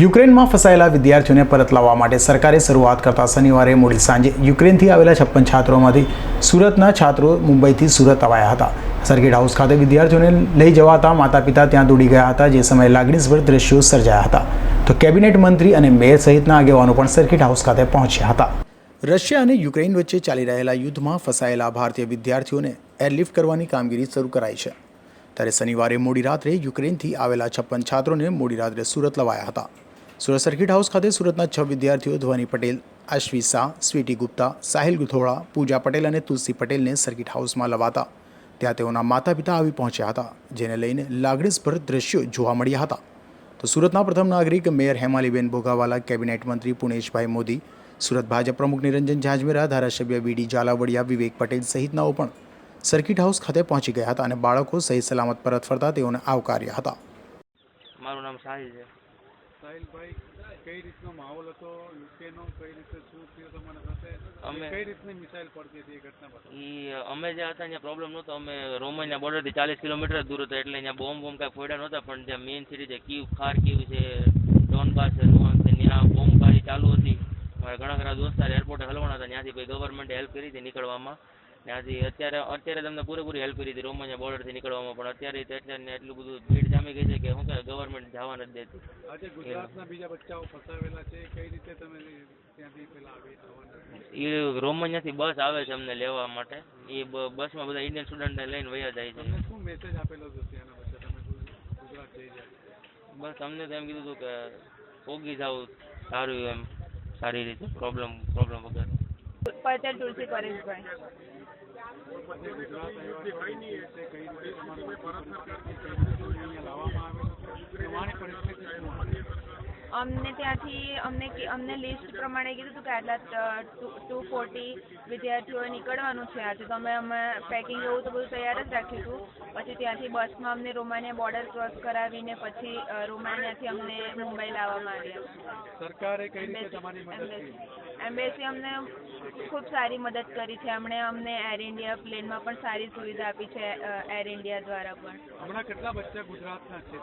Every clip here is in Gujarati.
યુક્રેનમાં ફસાયેલા વિદ્યાર્થીઓને પરત લાવવા માટે સરકારે શરૂઆત કરતા શનિવારે મોડી સાંજે યુક્રેનથી આવેલા છપ્પન છાત્રોમાંથી સુરતના છાત્રો મુંબઈથી સુરત અવાયા હતા. સર્કિટ હાઉસ ખાતે વિદ્યાર્થીઓને લઈ જવાતા માતા પિતા ત્યાં દોડી ગયા હતા, જે સમયે લાગણીસભર દ્રશ્યો સર્જાયા હતા. તો કેબિનેટ મંત્રી અને મેયર સહિતના આગેવાનો પણ સર્કિટ હાઉસ ખાતે પહોંચ્યા હતા. રશિયા અને યુક્રેન વચ્ચે ચાલી રહેલા યુદ્ધમાં ફસાયેલા ભારતીય વિદ્યાર્થીઓને એરલિફ્ટ કરવાની કામગીરી શરૂ કરાઈ છે. ત્યારે શનિવારે મોડી રાત્રે યુક્રેનથી આવેલા છપ્પન છાત્રોને મોડી રાત્રે સુરત લવાયા હતા. સુરત સર્કિટ હાઉસ ખાતે સુરતના છ વિદ્યાર્થીઓ ધ્વની પટેલ અશ્વી શાહ, સ્વીટી ગુપ્તા, સાહિલ ગુથોળા પૂજા પટેલ અને તુલસી પટેલને સર્કિટ હાઉસમાં લવાતા. ત્યાં તેઓના માતા પિતા આવી પહોંચ્યા હતા, જેને લઈને લાગણીસભર દ્રશ્યો જોવા મળ્યા હતા. તો સુરતના પ્રથમ નાગરિક મેયર હેમાલીબેન ભોગાવાલા, કેબિનેટ મંત્રી પુણેશભાઈ મોદી, સુરત ભાજપ પ્રમુખ નિરંજન ઝાંઝમેરા ધારાસભ્ય વીડી ઝાલાવડિયા, વિવેક પટેલ સહિતનાઓ પણ સર્કિટ હાઉસ ખાતે પહોંચી ગયા હતા અને બાળકો સહી સલામત પરત ફરતા તેઓને આવકાર્યા હતા. મારું નામ સાહિલ છે. સાહિલભાઈ કઈ રીતનો માહોલ હતો યુકેનો કઈ રીતે શું થયું તમારા સાથે? અમે- કઈ રીતની મિસાઇલ પડતી હતી એ ઘટના બતાવો ઈ અમે જ્યાં હતા ત્યાં પ્રોબ્લેમ નહોતો. અમે રોમાનિયા બોર્ડરથી ચાલીસ કિલોમીટર દૂર હતા એટલે ત્યાં બોમ્બ બોમ્બ કાંઈ ફોડ્યા નહોતા પણ જ્યાં મેઇન સિટી છે કીવ ખાર કીવ છે ડોનબાસ છે લુહાન છે ત્યાં બોમ્બબારી ચાલુ હતી. મારા ઘણા ખરા દોસ્તાર એરપોર્ટે હલવાના હતા ત્યાંથી પછી ગવર્મેન્ટે હેલ્પ કરી હતી નીકળવામાં. ત્યાંથી અત્યારે અત્યારે તમને પૂરેપૂરી હેલ્પ કરી હતી રોમાનિયા બોર્ડરથી નીકળવામાં પણ અત્યારે તો એટલું બધું ભીડ જામી ગઈ છે કે શું કહે ગવર્મેન્ટ જવા નથી દેતી. આજે ગુજરાતના બીજા બચ્ચાઓ ફસાવેલા છે કઈ રીતે તમે ત્યાંથી પેલા આવી એ રોમાનિયાથી બસ આવે છે અમને લેવા માટે એ બસમાં બધા ઇન્ડિયન સ્ટુડન્ટને લઈને વયા જાય છે તમને શું મેસેજ આપેલો હતો ત્યાંના બચ્ચા? તમે ગુજરાત જઈ જાય બસ અમને તો એમ કીધું હતું કે પોગી જાવ સારું એમ સારી રીતે પ્રોબ્લેમ પ્રોબ્લેમ વગર. પટેલ તુલસી પરેશભાઈ. આજે ગુજરાત આવ્યા છો તે કઈ રીતે તમારું પરત સરકારથી કઈ રીતે તમને અહીંયા લાવવામાં આવેલું રહેવાની પરિસ્થિતિ શું હતી? અમને ત્યાંથી અમને અમને લિસ્ટ પ્રમાણે કીધું હતું કે આટલા ટુ ફોર્ટી વિદ્યાર્થીઓએ નીકળવાનું છે આજે. તો અમે અમે પેકિંગ એવું તો બધું તૈયાર જ રાખ્યું હતું. પછી ત્યાંથી બસમાં અમને રોમાનિયા બોર્ડર ક્રોસ કરાવીને પછી રોમાનિયાથી અમને મુંબઈ લાવવામાં આવ્યા. સરકારે કઈ રીતે તમારી મદદ એમ્બેસી અમને ખૂબ સારી મદદ કરી છે. એમણે અમને એર ઇન્ડિયા પ્લેનમાં પણ સારી સુવિધા આપી છે એર ઇન્ડિયા દ્વારા પણ. હમણાં કેટલા બચ્ચા ગુજરાતના છે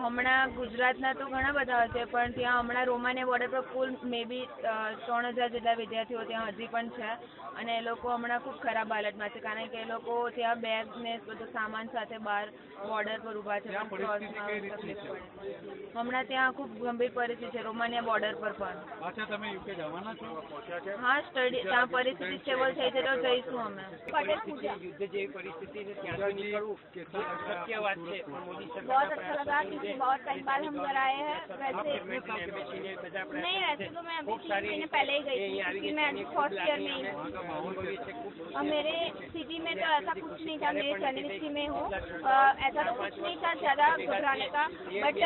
હમણાં ગુજરાતના તો ઘણા બધા હશે પણ ત્યાં હમણાં રોમાનિયા બોર્ડર પર કુલ મે બી ત્રણ હજાર જેટલા વિદ્યાર્થીઓ ત્યાં હજી પણ છે અને એ લોકો હમણાં ખૂબ ખરાબ હાલતમાં છે કારણ કે એ લોકો ત્યાં બેગ ને બધું સામાન સાથે બહાર બોર્ડર પર ઊભા છે ત્યાં પણ પરિસ્થિતિ કઈ ક્રોસમાં રીતની તકલીફ છે? પડે હમણાં ત્યાં ખૂબ ગંભીર પરિસ્થિતિ છે રોમાનિયા બોર્ડર પર પણ પાછા તમે યુકે જવાના છો પહોંચ્યા છે હા સ્ટડી ત્યાં પરિસ્થિતિ સ્ટેબલ થઈ છે તો જઈશું અમે युद्ध जैसी परिस्थिति से त्याग से निकलूं कैसा लग रहा है क्या बात है सूरत में? मोदी सरकार बहुत अच्छा लगा क्योंकि बहुत टाइम बाद हम घर आए हैं वैसे एम्बेसी ने બધા नहीं वैसे तो मैं अभी खूब तीन सारी महीने पहले ही गई ये थी यहाँ क्योंकि भी मैं देखने अभी को फर्स्ट ईयर में ही हूँ वहाँ का माहौल कैसा है? और मेरे सिटी में तो ऐसा कुछ नहीं था मेरे यूनिवर्सिटी में हूँ। ऐसा तो कुछ नहीं था ज़्यादा घबराने का। बट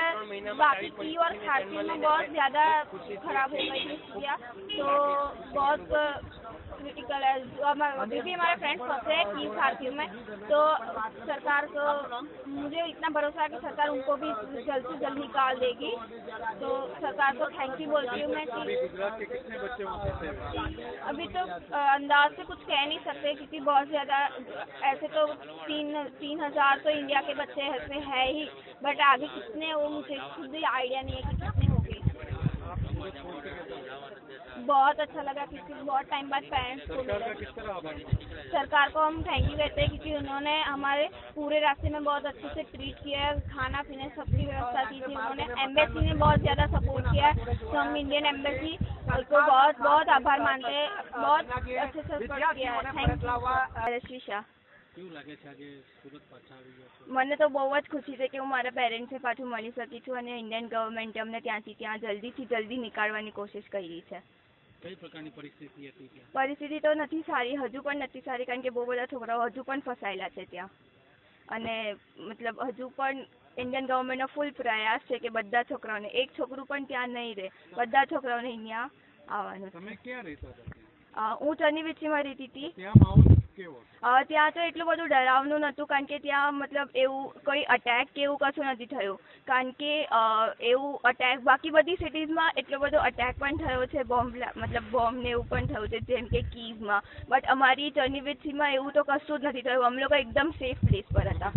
बाकी की और खांसी में बहुत ज़्यादा खराब हो गई थी स्थितियाँ तो बहुत क्रिटिकल है। अभी भी हमारे फ्रेंड्स फंसे हैं की खांसी में। तो सरकार को मुझे इतना भरोसा है कि सरकार उनको भी जल्द से जल्द निकाल देगी। तो सरकार को थैंक यू बोलती हूँ मैं कि? अभी तो अंदाज से कुछ कह नहीं सकते क्योंकि बहुत ज़्यादा ऐसे तो तीन तीन हजार तो इंडिया के बच्चे ऐसे है ही बट आगे कितने वो मुझे खुद ही आइडिया नहीं है कि कितने हो गए बहुत अच्छा लगा क्योंकि बहुत टाइम बाद पेरेंट्स को सरकार को हम थैंक यू कहते हैं क्योंकि उन्होंने हमारे पूरे रास्ते में बहुत अच्छे से ट्रीट किया है। खाना पीने सबकी व्यवस्था की थी। उन्होंने एम्बेसी ने बहुत ज़्यादा सपोर्ट किया है। तो हम इंडियन एम्बेसी को बहुत बहुत आभार मानते हैं। बहुत अच्छे से सपोर्ट किया है। थैंक यू કેવું લાગે છે આજે સુરત પાછા આવી ગયા છો? મને તો બહુ જ ખુશી છે કે હું મારા પેરેન્ટ્સને પાછું મળી શકી છું અને ઇન્ડિયન ગવર્મેન્ટે અમને ત્યાંથી ત્યાં જલ્દીથી જલ્દી નીકાળવાની કોશિશ કરી છે. કઈ પ્રકારની પરિસ્થિતિ હતી ત્યાં? પરિસ્થિતિ તો નથી સારી હજુ પણ નથી સારી કારણ કે બહુ બધા છોકરાઓ હજુ પણ ફસાયેલા છે ત્યાં. અને મતલબ હજુ પણ ઇન્ડિયન ગવર્મેન્ટનો ફૂલ પ્રયાસ છે કે બધા છોકરાઓને એક છોકરું પણ ત્યાં નહીં રહે બધા છોકરાઓને અહીંયા આવવાનું તમે ક્યાં રહેતા હતા હું ચની વિચીમાં રહેતી હતી. ત્યાં ત્યાં તો એટલું બધું ડરાવનું નહોતું કારણ કે ત્યાં મતલબ એવું કોઈ અટેક કે એવું કશું નથી થયું. કારણ કે એવું અટેક બાકી બધી સિટીઝમાં એટલો બધો અટેક પણ થયો છે બોમ્બ મતલબ બોમ્બ ને એવું પણ થયું છે જેમ કે કીઝમાં બટ અમારી ચરનીવિથીમાં એવું તો કશું જ નથી થયું. અમે લોકો એકદમ સેફ પ્લેસ પર હતા.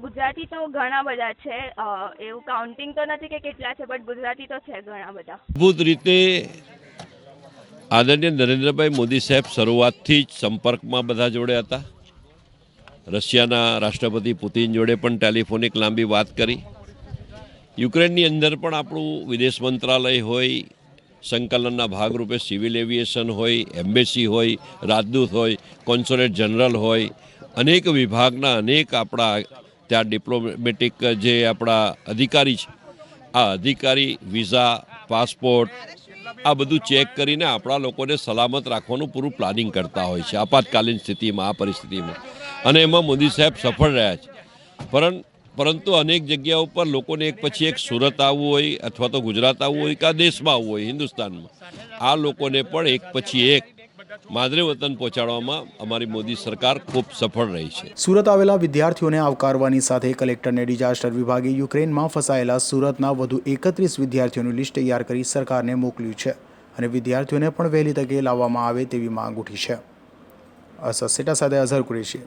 ગુજરાતી તો ઘણા બધા છે. એવું કાઉન્ટિંગ તો નથી કે કેટલા છે બટ ગુજરાતી તો છે ઘણા બધા. રીતે આદરણીય નરેન્દ્રભાઈ મોદી સાહેબ શરૂઆતથી જ સંપર્કમાં બધા જોડે હતા. રશિયાના રાષ્ટ્રપતિ પુતિન જોડે પણ ટેલિફોનિક લાંબી વાત કરી. યુક્રેનની અંદર પણ આપણું વિદેશ મંત્રાલય હોય, સંકલનના ભાગરૂપે સિવિલ એવિએશન હોય, એમ્બેસી હોય, રાજદૂત હોય કોન્સ્યુલેટ જનરલ હોય, અનેક વિભાગના અનેક આપણા ત્યાં ડિપ્લોમેટિક જે આપણા અધિકારી છે. આ અધિકારી, વિઝા, પાસપોર્ટ આ બધું ચેક કરીને આપણા લોકોને સલામત રાખવાનું પૂરું પ્લાનિંગ કરતા હોય છે આપાતકાલીન સ્થિતિમાં, આ પરિસ્થિતિમાં. અને એમાં મોદી સાહેબ સફળ રહ્યા છે. પરં પરંતુ અનેક જગ્યાઓ પર લોકોને એક પછી એક સુરત આવવું હોય અથવા તો ગુજરાત આવવું હોય કે દેશમાં આવવું હોય હિન્દુસ્તાનમાં. આ લોકોને પણ એક પછી એક માદરે વતન પહોંચાડવામાં અમારી મોદી સરકાર ખૂબ સફળ રહી છે. સુરત આવેલા વિદ્યાર્થીઓને આવકારવાની સાથે કલેક્ટરને ડિઝાસ્ટર વિભાગે યુક્રેનમાં ફસાયેલા સુરતના વધુ એકત્રીસ વિદ્યાર્થીઓનું લિસ્ટ તૈયાર કરી સરકારને મોકલ્યું છે અને વિદ્યાર્થીઓને પણ વહેલી તકે લાવવામાં આવે તેવી માંગ ઉઠી છે. અસર સેટા સાથે અઝહર કુરેશી.